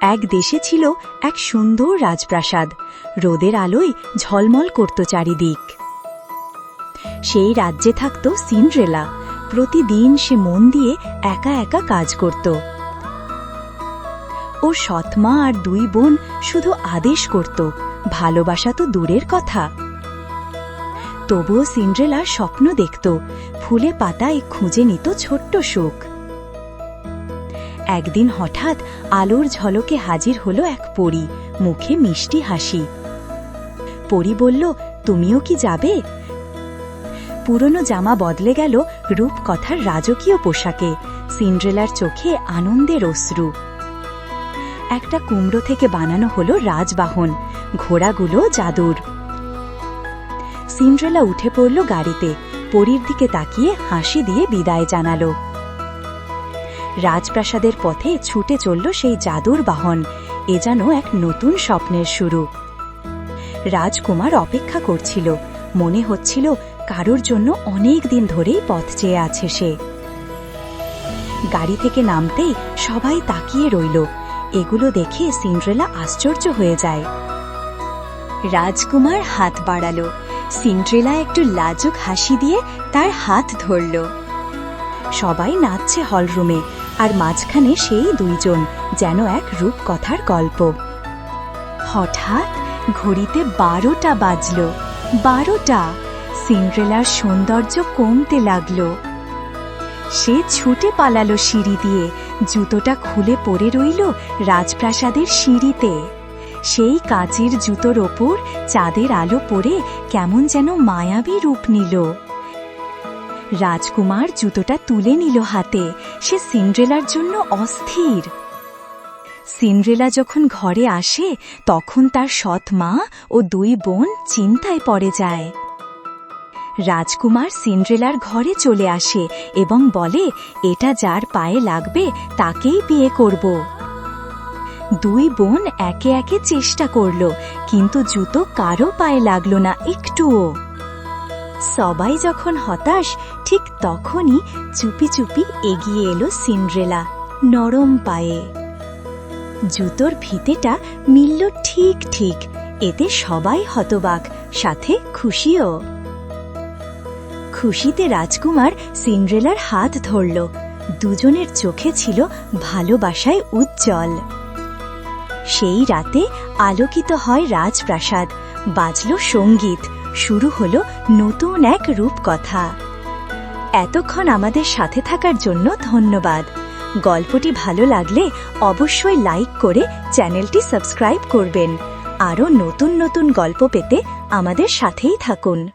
এক দেশে ছিল এক সুন্দর রাজপ্রাসাদ। রোদের আলোয় ঝলমল করত চারিদিক। সেই রাজ্যে থাকত সিন্ড্রেলা। প্রতিদিন সে মন দিয়ে একা একা কাজ করত। ওর সৎমা আর দুই বোন শুধু আদেশ করত, ভালোবাসা তো দূরের কথা। তবুও সিন্ড্রেলা স্বপ্ন দেখত, ফুলে পাতায় খুঁজে নিত ছোট্ট সুখ একদিন হঠাৎ আলোর ঝলকে হাজির হলো এক পরী, মুখে মিষ্টি হাসি। পরী বলল, তুমিও কি যাবে? পুরনো জামা বদলে গেল রূপকথার রাজকীয় পোশাকে, সিন্ড্রেলার চোখে আনন্দের অশ্রু। একটা কুমড়ো থেকে বানানো হলো রাজবাহন, ঘোড়াগুলো জাদুর। সিন্ড্রেলা উঠে পড়ল গাড়িতে, পরীর দিকে তাকিয়ে হাসি দিয়ে বিদায় জানালো। রাজপ্রাসাদের পথে ছুটে চলল সেই জাদুর বাহন। এ যেন এক নতুন স্বপ্নের শুরু। রাজকুমার অপেক্ষা করছিল। মনে হচ্ছিল কারোর জন্য অনেক দিন ধরেই পথ চেয়ে আছে সে। গাড়ি থেকে নামতেই সবাই তাকিয়ে রইল। এগুলো দেখে সিন্ড্রেলা আশ্চর্য হয়ে যায়। রাজকুমার হাত বাড়ালো। সিন্ড্রেলা একটু লাজুক হাসি দিয়ে তার হাত ধরল। সবাই নাচছে হলরুমে। আর মাঝখানে সেই দুইজন, যেন এক রূপকথার গল্প। হঠাৎ ঘড়িতে বারোটা বাজল। বারোটা! সিন্ড্রেলার সৌন্দর্য কমতে লাগল। সে ছুটে পালালো সিঁড়ি দিয়ে। জুতোটা খুলে পড়ে রইল রাজপ্রাসাদের সিঁড়িতে। সেই কাচের জুতোর ওপর চাঁদের আলো পড়ে কেমন যেন মায়াবী রূপ নিল। রাজকুমার জুতোটা তুলে নিল হাতে। সে সিন্ড্রেলার জন্য অস্থির। সিন্ড্রেলা যখন ঘরে আসে, তখন তার সৎ মা ও দুই বোন চিন্তায় পড়ে যায়। রাজকুমার সিন্ড্রেলার ঘরে চলে আসে এবং বলে, এটা যার পায়ে লাগবে, তাকেই বিয়ে করব। দুই বোন একে একে চেষ্টা করল, কিন্তু জুতো কারও পায়ে লাগল না, একটুও। সবাই যখন হতাশ, ঠিক তখনই চুপি চুপি এগিয়ে এলো সিন্ড্রেলা, নরম পায়ে। জুতোর ফিতেটা মিলল ঠিক ঠিক, এতে সবাই হতবাক, সাথে খুশিও। খুশিতে রাজকুমার সিন্ড্রেলার হাত ধরল, দুজনের চোখে ছিল ভালোবাসায় উজ্জ্বল। সেই রাতে আলোকিত হয় রাজপ্রাসাদ, বাজল সংগীত শুরু হল নতুন এক রূপকথা। এতক্ষণ আমাদের সাথে থাকার জন্য ধন্যবাদ। গল্পটি ভালো লাগলে অবশ্যই লাইক করে চ্যানেলটি সাবস্ক্রাইব করবেন। আরও নতুন নতুন গল্প পেতে আমাদের সাথেই থাকুন।